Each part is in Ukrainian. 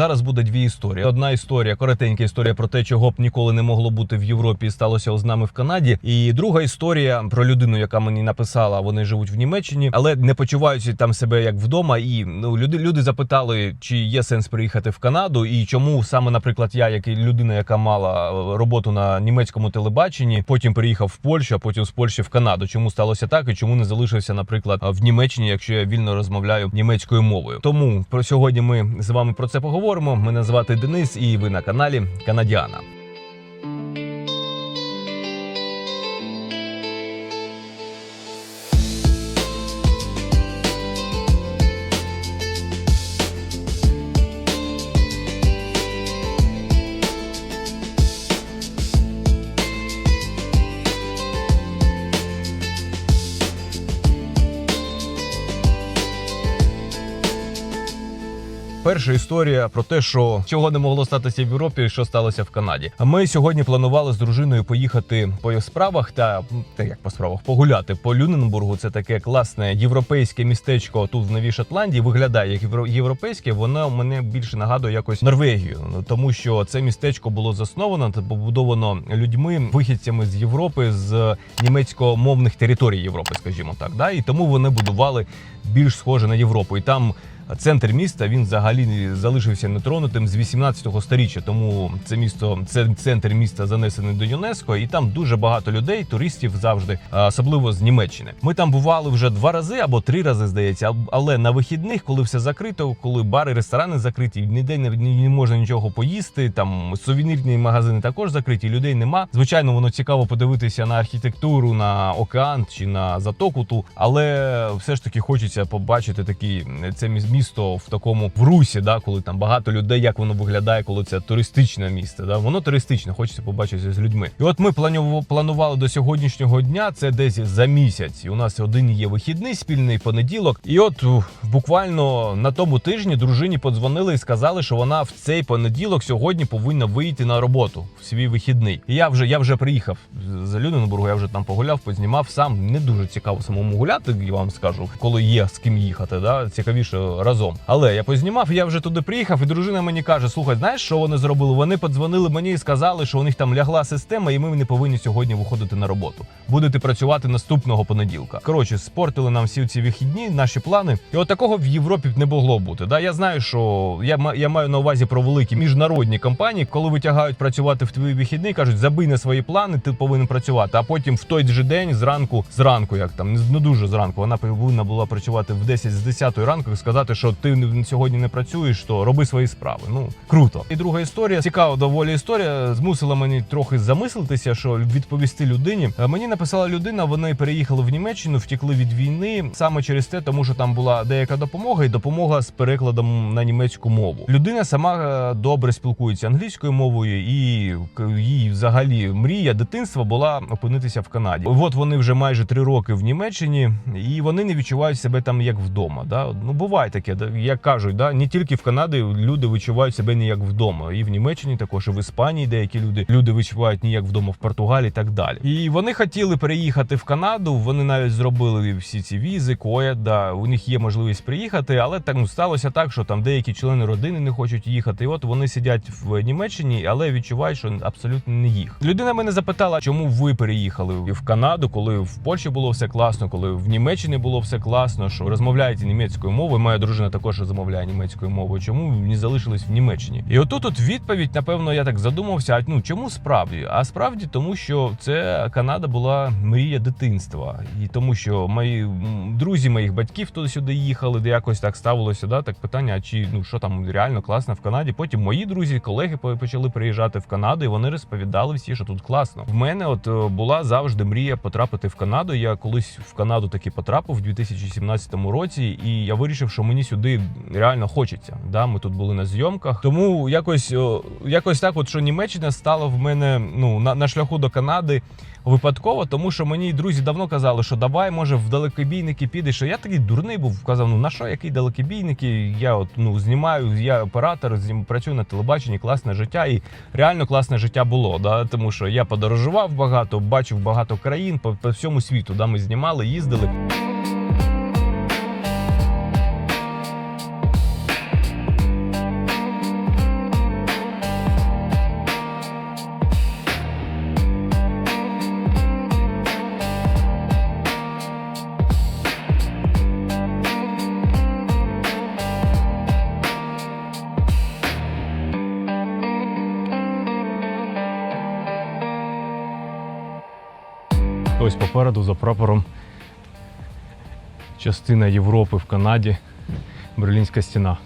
Зараз буде дві історії. Одна історія, коротенька історія про те, чого б ніколи не могло бути в Європі, і сталося з нами в Канаді. І друга історія про людину, яка мені написала, вони живуть в Німеччині, але не почуваються там себе як вдома. І ну люди, люди запитали, чи є сенс приїхати в Канаду, і чому саме, наприклад, я, як людина, яка мала е, роботу на німецькому телебаченні, потім приїхав в Польщу, а потім з Польщі в Канаду. Чому сталося так, і чому не залишився, наприклад, в Німеччині, якщо я вільно розмовляю німецькою мовою? Тому про сьогодні ми з вами про це поговоримо. Мене звати Денис, і ви на каналі Канадіана. Перша історія про те, що чого не могло статися в Європі, що сталося в Канаді. А Ми сьогодні планували з дружиною поїхати по справах та та як по справах погуляти по Люненбургу. Це таке класне європейське містечко тут в Новій Шотландії. Виглядає як європейське. Воно мене більше нагадує якось Норвегію, тому що це містечко було засновано та побудовано людьми, вихідцями з Європи з німецькомовних територій Європи, скажімо так. Да? І тому вони будували більш схоже на Європу. І там Центр міста він взагалі залишився нетронутим з 18-го сторіччя. Тому це місто, це центр міста занесений до ЮНЕСКО, і там дуже багато людей, туристів завжди, особливо з Німеччини. Ми там бували вже два рази або три рази, здається. Але на вихідних, коли все закрито, коли бари, ресторани закриті, ніде не, можна нічого поїсти. Там сувенірні магазини також закриті, людей нема. Звичайно, воно цікаво подивитися на архітектуру, на океан чи на затоку ту, але все ж таки хочеться побачити такі це міс- місто в такому в русі, да, коли там багато людей, як воно виглядає, коли це туристичне місто. Да, воно туристичне, хочеться побачити з людьми. І от ми планували до сьогоднішнього дня. Це десь за місяць. І у нас один є вихідний спільний понеділок. І от буквально на тому тижні дружині подзвонили і сказали, що вона в цей понеділок сьогодні повинна вийти на роботу в свій вихідний. І я вже я вже приїхав з Люненбургу, я вже там погуляв, познімав сам. Не дуже цікаво самому гуляти, я вам скажу, коли є з ким їхати. Да? Цікавіше разом. Але я познімав, я вже туди приїхав, і дружина мені каже: слухай, знаєш, що вони зробили? Вони подзвонили мені і сказали, що у них там лягла система, і ми не повинні сьогодні виходити на роботу. Будете працювати наступного понеділка. Коротше, спортили нам всі ці вихідні, наші плани. І от такого в Європі б не могло бути. Да? Я знаю, що я, я маю на увазі про великі міжнародні компанії, коли витягають працювати в твої вихідні, кажуть, забий на свої плани, ти повинен працювати. А потім в той же день зранку, зранку, як там не дуже зранку, вона повинна була працювати в 10 з 10 ранку і сказати, що ти сьогодні не працюєш, то роби свої справи. Ну круто. І друга історія, цікава доволі історія, змусила мені трохи замислитися, що відповісти людині. Е, Мені написала людина, вони переїхали в Німеччину, втекли від війни саме через те, тому що там була деяка допомога, і допомога з перекладом на німецьку мову. Людина сама е, добре спілкується англійською мовою, і її взагалі мрія дитинства була опинитися в Канаді. От вони вже майже три роки в Німеччині, і вони не відчувають себе там як вдома. Да? Ну буває да, як кажуть, да? не тільки в Канаді люди відчувають себе не як вдома, і в Німеччині також, і в Іспанії деякі люди люди відчувають не як вдома в Португалії і так далі. І вони хотіли переїхати в Канаду. Вони навіть зробили всі ці візи, коед, да, у них є можливість приїхати, але так ну, сталося так, що там деякі члени родини не хочуть їхати. І от вони сидять в Німеччині, але відчувають, що абсолютно не їх. Людина мене запитала, чому ви переїхали в Канаду, коли в Польщі було все класно, коли в Німеччині було все класно, що розмовляєте німецькою мовою. Моя дружина також розмовляє німецькою мовою. Чому не залишились в Німеччині? І отут от відповідь, напевно, я так задумався. Ну чому справді? А справді тому, що це Канада була мрія дитинства, і тому, що мої друзі моїх батьків туди сюди їхали, де якось так ставилося. Да, так питання, а чи ну що там реально класно в Канаді? Потім мої друзі, колеги почали приїжджати в Канаду, і вони розповідали всі, що тут класно. В мене от е, була завжди мрія потрапити в Канаду. Я колись в Канаду таки потрапив в 2017 році, і я вирішив, що мені сюди реально хочеться. Да, ми тут були на зйомках. Тому якось, якось так, от що Німеччина стала в мене ну на, на шляху до Канади. Випадково, тому що мені друзі давно казали, що давай, може, в далекобійники підеш. Що Я такий дурний був, казав, ну на що, які далекобійники? Я от ну знімаю, я оператор, знім, працюю на телебаченні, класне життя, і реально класне життя було. Да? Тому що я подорожував багато, бачив багато країн по, по всьому світу. Да? Ми знімали, їздили. Попереду за прапором частина Європи в Канаді, Берлінська стіна.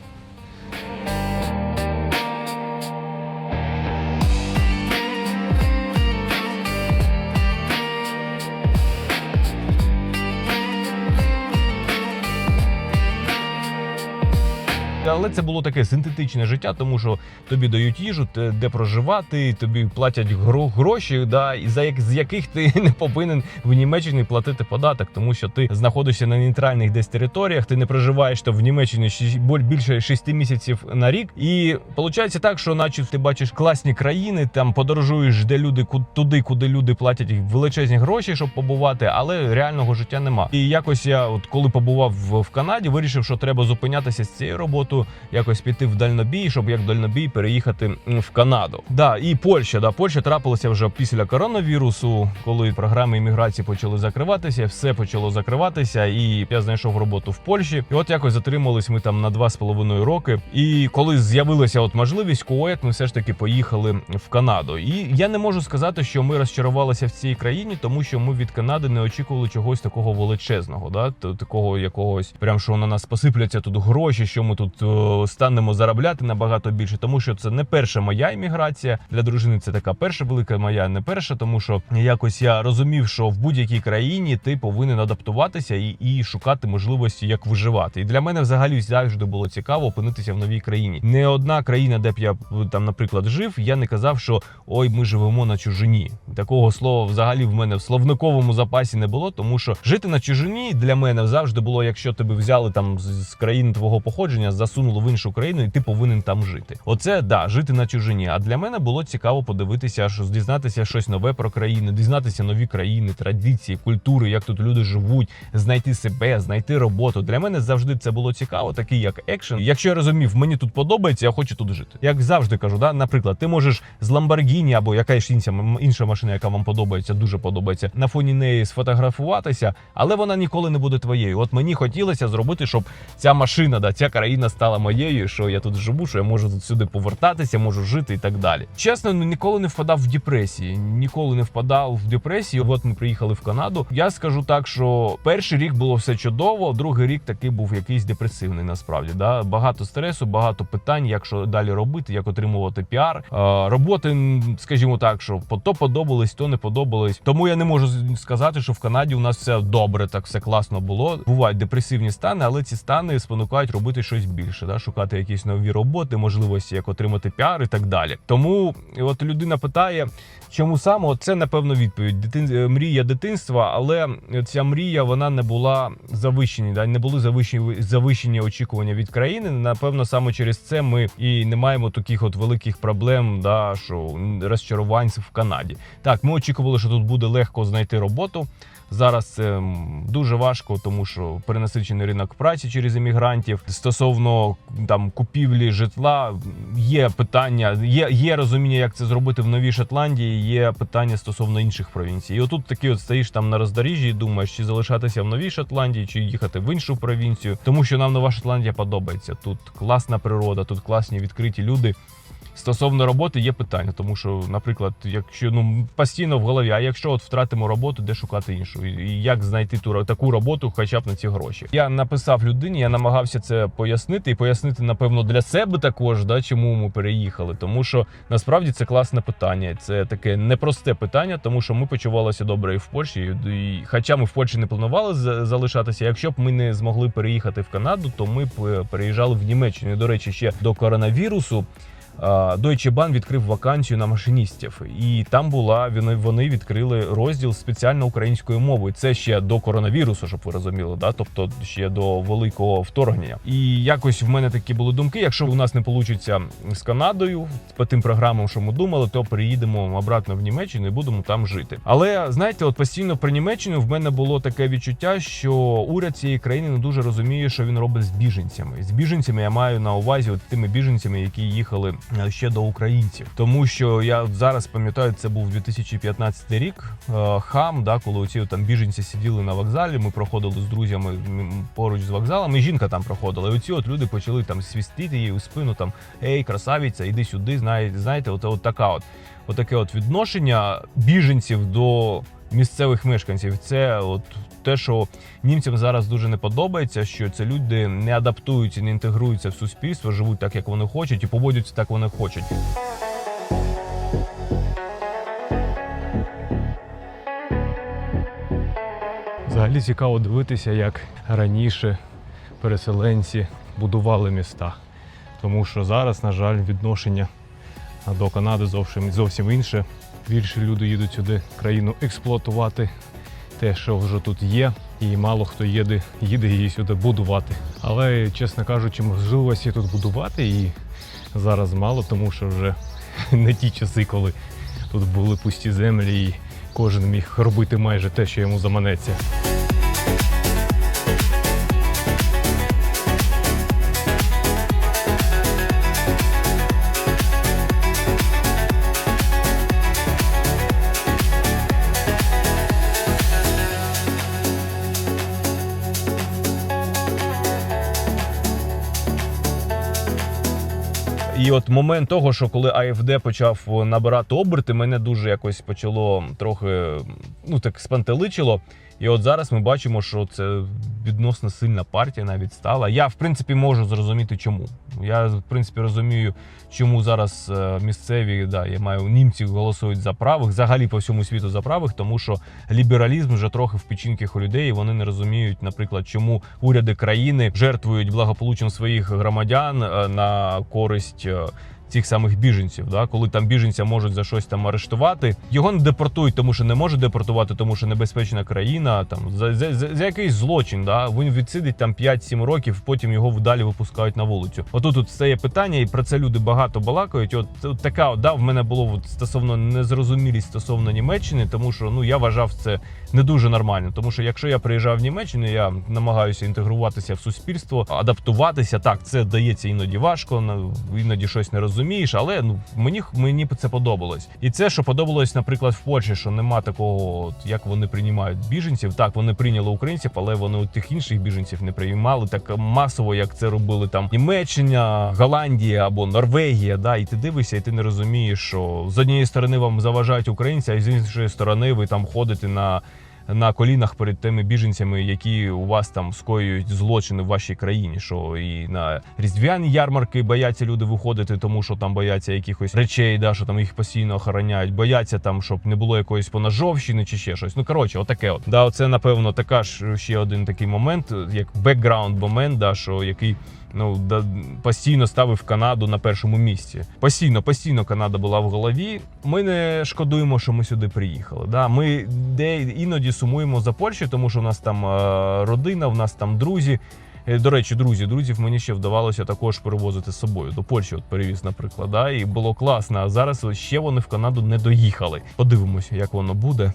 Але це було таке синтетичне життя, тому що тобі дають їжу, де проживати, тобі платять гро- гроші, да, за як з яких ти не повинен в Німеччині платити податок, тому що ти знаходишся на нейтральних десь територіях, ти не проживаєш там в Німеччині ші- більше 6 місяців на рік. І виходить так, що наче ти бачиш класні країни, там подорожуєш, де люди туди, куди люди платять величезні гроші, щоб побувати, але реального життя нема. І якось я, от коли побував в Канаді, вирішив, що треба зупинятися з цією роботою, якось піти в дальнобій, щоб як дальнобій переїхати в Канаду. Да, і Польща. Да, Польща трапилася вже після коронавірусу, коли програми імміграції почали закриватися, все почало закриватися, і я знайшов роботу в Польщі. І от якось затримались ми там на два з половиною роки. І коли з'явилася от можливість КОЕК, ми все ж таки поїхали в Канаду. І я не можу сказати, що ми розчарувалися в цій країні, тому що ми від Канади не очікували чогось такого величезного, да такого якогось, прям що на нас посипляться тут гроші, що ми тут о, станемо заробляти набагато більше, тому що це не перша моя імміграція для дружини. Це така перша велика моя, не перша, тому що якось я розумів, що в будь-якій країні ти повинен адаптуватися і, і шукати можливості, як виживати. І для мене взагалі завжди було цікаво опинитися в новій країні. Не одна країна, де б я там, наприклад, жив, я не казав, що ой, ми живемо на чужині. Такого слова взагалі в мене в словниковому запасі не було, тому що жити на чужині для мене завжди було, якщо тебе взяли там з країни твого походження, засунули в іншу країну, і ти повинен там жити. Оце да, жити на чужині. А для мене було цікаво подивитися, що дізнатися щось нове про країни, дізнатися нові країни, традиції, культури, як тут люди живуть, знайти себе, знайти роботу. Для мене завжди це було цікаво, такий як екшен. Якщо я розумів, мені тут подобається, я хочу тут жити. Як завжди кажу, да, наприклад, ти можеш з Lamborghini або якась інша, інша машина, яка вам подобається, дуже подобається, на фоні неї сфотографуватися, але вона ніколи не буде твоєю. От мені хотілося зробити, щоб ця машина, да, ця країна стала моєю, що я тут живу, що я можу тут сюди повертатися, можу жити і так далі. Чесно, ну ніколи не впадав в депресії. Ніколи не впадав в депресію. От ми приїхали в Канаду. Я скажу так, що перший рік було все чудово, другий рік такий був якийсь депресивний. Насправді да багато стресу, багато питань, як що далі робити, як отримувати піар. Е, роботи, скажімо так, що то подобались, то не подобались. Тому я не можу сказати, що в Канаді у нас все добре, так все класно було. Бувають депресивні стани, але ці стани спонукають робити щось більше, да, шукати якісь нові роботи, можливості, як отримати піар і так далі. Тому от людина питає, чому саме це напевно відповідь. Дитин... е, мрія дитинства, але ця мрія вона не була завищені, да, не були завищені завищені очікування від країни. Напевно, саме через це ми і не маємо таких от великих проблем, да, що розчарувань в Канаді. Так, ми очікували, що тут буде легко знайти роботу. Зараз це дуже важко, тому що перенасичений ринок праці через іммігрантів. Стосовно там купівлі житла, є питання, є, є розуміння, як це зробити в Новій Шотландії. Є питання стосовно інших провінцій. І отут такий от стоїш там на роздоріжжі і думаєш, чи залишатися в Новій Шотландії, чи їхати в іншу провінцію, тому що нам Нова Шотландія подобається. Тут класна природа, тут класні відкриті люди. Стосовно роботи є питання, тому що, наприклад, якщо ну постійно в голові, а якщо от втратимо роботу, де шукати іншу, і як знайти ту таку роботу, хоча б на ці гроші. Я написав людині, я намагався це пояснити і пояснити, напевно, для себе також, да, чому ми переїхали. Тому що насправді це класне питання. Це таке непросте питання, тому що ми почувалися добре і в Польщі. І, хоча ми в Польщі не планували за- залишатися. Якщо б ми не змогли переїхати в Канаду, то ми б е, переїжджали в Німеччину. До речі, ще до коронавірусу. Deutsche Bahn відкрив вакансію на машиністів, і там була вони, відкрили розділ спеціально українською мовою. Це ще до коронавірусу, щоб ви розуміли, да, тобто ще до великого вторгнення. І якось в мене такі були думки. Якщо у нас не вийде з Канадою по тим програмам, що ми думали, то приїдемо обратно в Німеччину і будемо там жити. Але знаєте, от постійно про Німеччину в мене було таке відчуття, що уряд цієї країни не дуже розуміє, що він робить з біженцями. З біженцями я маю на увазі от тими біженцями, які їхали ще до українців. Тому що я зараз пам'ятаю, це був 2015 рік. е, Хам, да, коли оці там біженці сиділи на вокзалі. Ми проходили з друзями поруч з вокзалом, і жінка там проходила. І оці от люди почали там свістити її у спину. Там ей, красавиця, іди сюди. Знаєте, знаєте, от, от така от. Отаке от відношення біженців до місцевих мешканців. Це от те, що німцям зараз дуже не подобається, що це люди не адаптуються, не інтегруються в суспільство, живуть так, як вони хочуть, і поводяться так, як вони хочуть. Взагалі цікаво дивитися, як раніше переселенці будували міста. Тому що зараз, на жаль, відношення до Канади зовсім, зовсім інше. Більше люди їдуть сюди країну експлуатувати те, що вже тут є, і мало хто їде, їде її сюди будувати. Але, чесно кажучи, можливості тут будувати і зараз мало, тому що вже не ті часи, коли тут були пусті землі, і кожен міг робити майже те, що йому заманеться. І от момент того, що коли АФД почав набирати оберти, мене дуже якось почало трохи ну так спантеличило. І от зараз ми бачимо, що це відносно сильна партія навіть стала. Я в принципі можу зрозуміти, чому. Я в принципі розумію, чому зараз е, місцеві да, я маю німці голосують за правих, взагалі по всьому світу за правих, тому що лібералізм вже трохи в печінках у людей. Вони не розуміють, наприклад, чому уряди країни жертвують благополуччям своїх громадян е, на користь. Цих самих біженців, да, коли там біженця можуть за щось там арештувати, його не депортують, тому що не можуть депортувати, тому що небезпечна країна. Там за, за, за, за якийсь злочин, да він відсидить там 5-7 років, потім його вдалі випускають на вулицю. Отут тут стає питання, і про це люди багато балакають. От, от така от, да, в мене було от, стосовно незрозумілість стосовно Німеччини, тому що ну я вважав це не дуже нормально. Тому що якщо я приїжджав в Німеччину, я намагаюся інтегруватися в суспільство, адаптуватися. Так, це дається іноді важко, іноді щось не розумієш, але ну мені мені це подобалось. І це, що подобалось, наприклад, в Польщі, що нема такого, от, як вони приймають біженців. Так, вони прийняли українців, але вони у тих інших біженців не приймали так масово, як це робили там Німеччина, Голландія або Норвегія. Да, і ти дивишся, і ти не розумієш, що з однієї сторони вам заважають українці, а з іншої сторони ви там ходите на. На колінах перед тими біженцями, які у вас там скоюють злочини в вашій країні, що і на різдвяні ярмарки бояться люди виходити, тому що там бояться якихось речей, да, що там їх постійно охороняють, бояться там, щоб не було якоїсь поножовщини чи ще щось. Ну коротше, отаке. От да, це напевно така ж ще один такий момент, як бекграунд момент, да, що який ну да, постійно ставив Канаду на першому місці. Постійно, постійно Канада була в голові. Ми не шкодуємо, що ми сюди приїхали. Да? Ми де іноді сумуємо за Польщею, тому що у нас там е, родина, у нас там друзі. Е, До речі, друзі, друзів мені ще вдавалося також перевозити з собою. До Польщі, от перевіз, наприклад, да? і було класно. А зараз ще вони в Канаду не доїхали. Подивимося, як воно буде.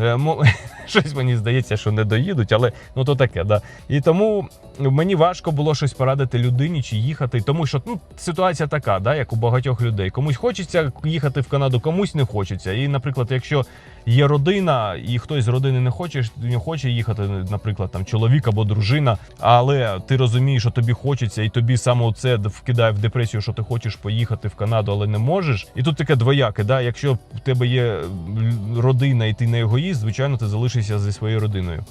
Е, Щось мені здається, що не доїдуть, але ну то таке, да. І тому мені важко було щось порадити людині чи їхати, тому що ну ситуація така, да, як у багатьох людей. Комусь хочеться їхати в Канаду, комусь не хочеться. І, наприклад, якщо є родина, і хтось з родини не хоче, не хоче їхати, наприклад, там чоловік або дружина, але ти розумієш, що тобі хочеться, і тобі саме це вкидає в депресію, що ти хочеш поїхати в Канаду, але не можеш. І тут таке двояке. Да? Якщо в тебе є родина і ти не егоїст, звичайно, ти залишишся зі своєю родиною.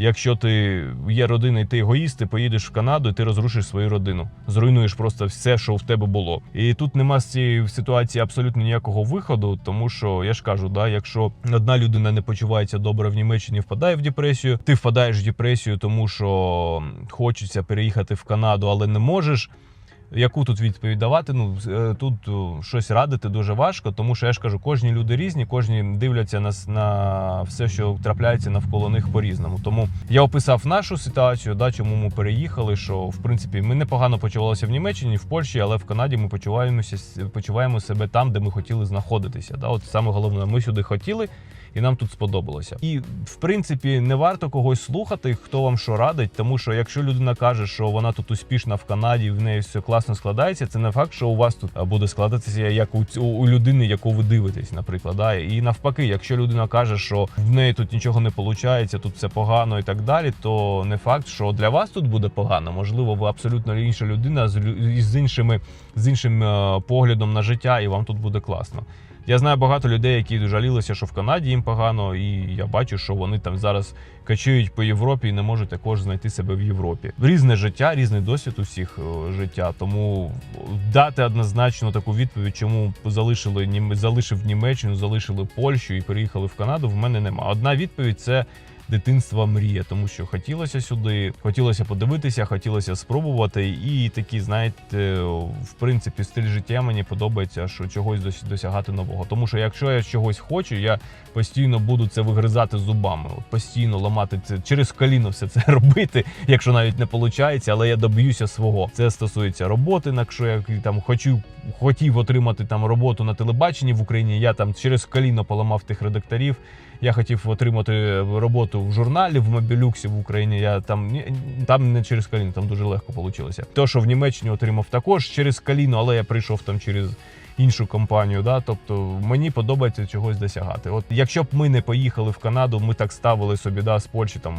Якщо ти є родина і ти егоїст, ти поїдеш в Канаду, і ти розрушиш свою родину, зруйнуєш просто все, що в тебе було. І тут нема з цієї ситуації абсолютно ніякого виходу, тому що я ж кажу, да, якщо одна людина не почувається добре в Німеччині, впадає в депресію, ти впадаєш в депресію, тому що хочеться переїхати в Канаду, але не можеш. Яку тут відповідь давати? Ну е, тут е, щось радити дуже важко, тому що я ж кажу, кожні люди різні, кожні дивляться на, на все, що трапляється навколо них по-різному. Тому я описав нашу ситуацію, да, чому ми переїхали. Що в принципі ми непогано почувалися в Німеччині, в Польщі, але в Канаді ми почуваємося почуваємо себе там, де ми хотіли знаходитися. Да, от саме головне, ми сюди хотіли. І нам тут сподобалося. І в принципі не варто когось слухати, хто вам що радить, тому що якщо людина каже, що вона тут успішна в Канаді, в неї все класно складається, це не факт, що у вас тут буде складатися як у, у людини, яку ви дивитесь, наприклад. Да? І навпаки, якщо людина каже, що в неї тут нічого не виходить, тут все погано і так далі, то не факт, що для вас тут буде погано. Можливо, ви абсолютно інша людина з, з іншими з іншим е, поглядом на життя, і вам тут буде класно. Я знаю багато людей, які жалілися, що в Канаді їм погано, і я бачу, що вони там зараз качують по Європі і не можуть також знайти себе в Європі. Різне життя, різний досвід усіх е, життя. Тому дати однозначно таку відповідь, чому залишили залишив Німеччину, залишили Польщу і переїхали в Канаду. В мене нема. Одна відповідь це. Дитинства мрія, тому що хотілося сюди, хотілося подивитися, хотілося спробувати. І такі, знаєте, в принципі, стиль життя мені подобається, що чогось дос- досягати нового. Тому що якщо я чогось хочу, я постійно буду це вигризати зубами, постійно ламати це через коліно все це робити, якщо навіть не виходить, але я доб'юся свого. Це стосується роботи. Якщо я там хочу хотів отримати там роботу на телебаченні в Україні, я там через коліно поламав тих редакторів. Я хотів отримати роботу в журналі в Мобілюксі в Україні. Я там ні- там не через коліно, там дуже легко вийшло. То, що в Німеччині отримав також через коліно, але я прийшов там через іншу компанію. Да? Тобто мені подобається чогось досягати. От якщо б ми не поїхали в Канаду, ми так ставили собі да, з Польщі там.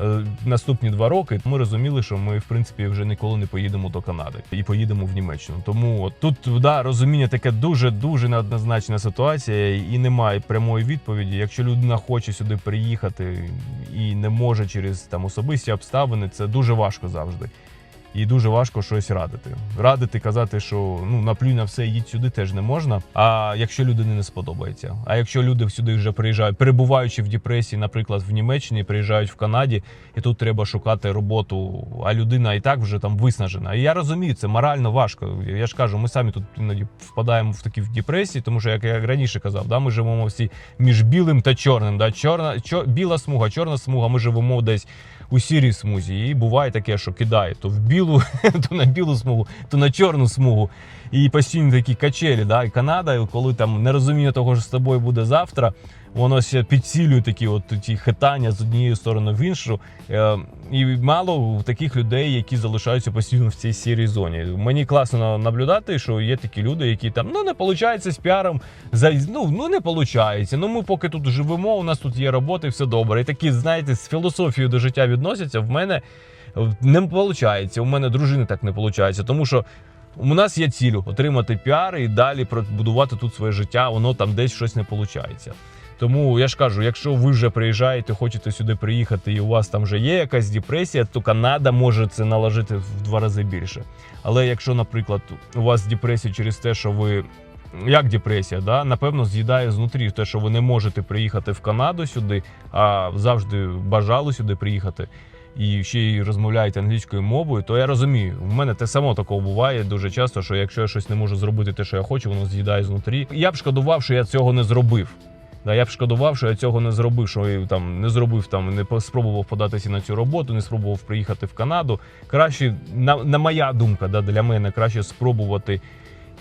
Е, Наступні два роки ми розуміли, що ми в принципі вже ніколи не поїдемо до Канади і поїдемо в Німеччину. Тому от тут да розуміння таке дуже дуже неоднозначна ситуація, і немає прямої відповіді. Якщо людина хоче сюди приїхати і не може через там особисті обставини, це дуже важко завжди. І дуже важко щось радити. Радити, казати, що ну наплюй на все, їдь сюди теж не можна. А якщо людині не сподобається, а якщо люди сюди вже приїжджають, перебуваючи в депресії, наприклад, в Німеччині, приїжджають в Канаді, і тут треба шукати роботу, а людина і так вже там виснажена. І я розумію, це морально важко. Я ж кажу, ми самі тут іноді впадаємо в такі в депресії, тому що як я раніше казав, да, ми живемо всі між білим та чорним. Да, чорна, чор, біла смуга, чорна смуга. Ми живемо десь у сірій смузі. І буває таке, що кидає то в білу, то на білу смугу, то на чорну смугу. І постійно такі качелі. Да? І Канада, коли там не розумію того, що з тобою буде завтра, воно ще підсилює такі от ті хитання з однієї сторони в іншу. Е, І мало таких людей, які залишаються постійно в цій сірій зоні. Мені класно наблюдати, що є такі люди, які там ну не виходить з піаром, ну, ну не виходить. Ну ми поки тут живемо, у нас тут є робота, і все добре. І такі, знаєте, з філософією до життя відносяться. В мене не виходить. У мене дружини так не виходить, тому що. У нас є ціль отримати піар і далі будувати тут своє життя, воно там десь щось не виходить. Тому я ж кажу, якщо ви вже приїжджаєте, хочете сюди приїхати, і у вас там вже є якась депресія, то Канада може це наложити в два рази більше. Але якщо, наприклад, у вас депресія через те, що ви як депресія, да? напевно, з'їдає знутрі те, що ви не можете приїхати в Канаду сюди, а завжди бажали сюди приїхати. І ще й розмовляєте англійською мовою, то я розумію, в мене те само такого буває дуже часто, що якщо я щось не можу зробити, те, що я хочу, воно з'їдає знутрі. Я б шкодував, що я цього не зробив. Да, я б шкодував, що я цього не зробив, що я там не зробив там, не спробував податися на цю роботу, не спробував приїхати в Канаду. Краще, на, на моя думка, да, для мене краще спробувати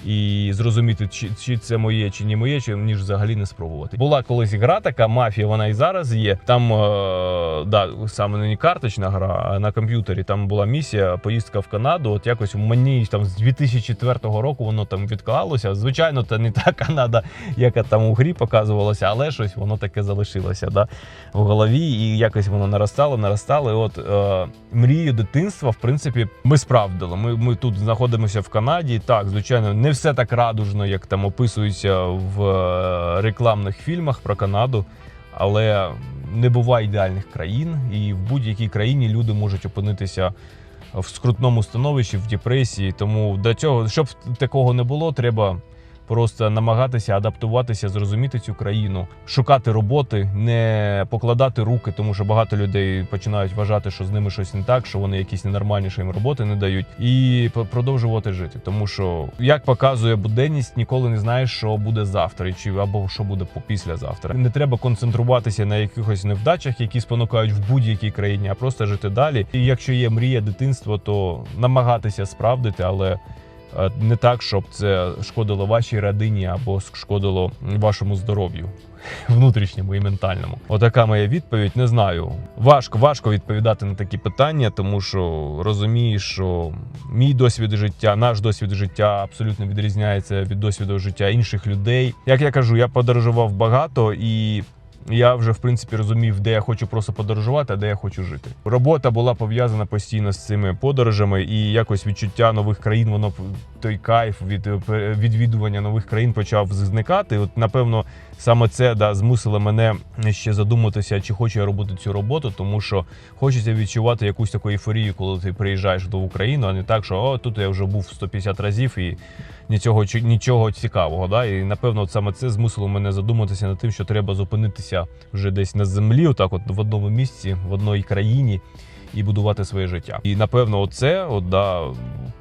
і зрозуміти, чи, чи це моє, чи не моє, чи ніж взагалі не спробувати. Була колись гра така мафія, вона і зараз є. Там е, да, саме не карточна гра, а на комп'ютері там була місія, поїздка в Канаду. От якось мені там з 2004 року воно там відклалося. Звичайно, це не та Канада, яка там у грі показувалася, але щось воно таке залишилося да, в голові, і якось воно наростало, наростало. І от е, мрію дитинства, в принципі, ми справдили. Ми, ми тут знаходимося в Канаді. Так, звичайно, не все так радужно, як там описується в е, рекламних фільмах про Канаду. Але не буває ідеальних країн, і в будь-якій країні люди можуть опинитися в скрутному становищі, в депресії. Тому до цього, щоб такого не було, треба просто намагатися адаптуватися, зрозуміти цю країну, шукати роботи, не покладати руки, тому що багато людей починають вважати, що з ними щось не так, що вони якісь ненормальні, що їм роботи не дають, і продовжувати жити. Тому що, як показує буденність, ніколи не знаєш, що буде завтра, чи або що буде післязавтра. Не треба концентруватися на якихось невдачах, які спонукають в будь-якій країні, а просто жити далі. І якщо є мрія дитинства, то намагатися справдити, але не так, щоб це шкодило вашій родині або шкодило вашому здоров'ю. Внутрішньому і ментальному, отака моя відповідь. Не знаю. Важко, важко відповідати на такі питання, тому що розумієш, що мій досвід життя, наш досвід життя абсолютно відрізняється від досвіду життя інших людей. Як я кажу, я подорожував багато і я вже в принципі розумів, де я хочу просто подорожувати, а де я хочу жити. Робота була пов'язана постійно з цими подорожами, і якось відчуття нових країн, воно той кайф від е, відвідування нових країн почав зникати. От напевно, саме це да змусило мене ще задуматися, чи хочу я робити цю роботу, тому що хочеться відчувати якусь таку ейфорію, коли ти приїжджаєш до України, а не так, що о, тут я вже був 150 разів і нічого нічого цікавого. Да? І напевно, саме це змусило мене задуматися над тим, що треба зупинитися вже десь на землі, отак, от в одному місці, в одній країні. І будувати своє життя. І напевно, оце от, да,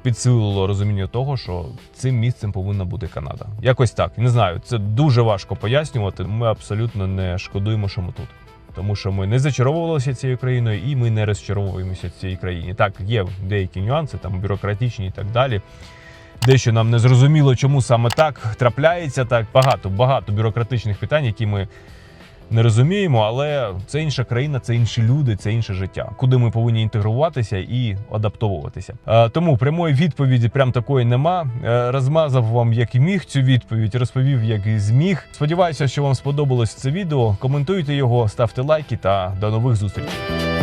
підсилило розуміння того, що цим місцем повинна бути Канада. Якось так. Не знаю, це дуже важко пояснювати. Ми абсолютно не шкодуємо, що ми тут. Тому що ми не зачаровувалися цією країною і ми не розчаровуємося цій країні. Так, є деякі нюанси, там бюрократичні і так далі. Дещо нам не зрозуміло, чому саме так трапляється. Так багато багато бюрократичних питань, які ми не розуміємо, але це інша країна, це інші люди, це інше життя, куди ми повинні інтегруватися і адаптовуватися. Е, тому прямої відповіді прям такої нема. Е, розмазав вам як міг цю відповідь, розповів як і зміг. Сподіваюся, що вам сподобалось це відео. Коментуйте його, ставте лайки та до нових зустрічей.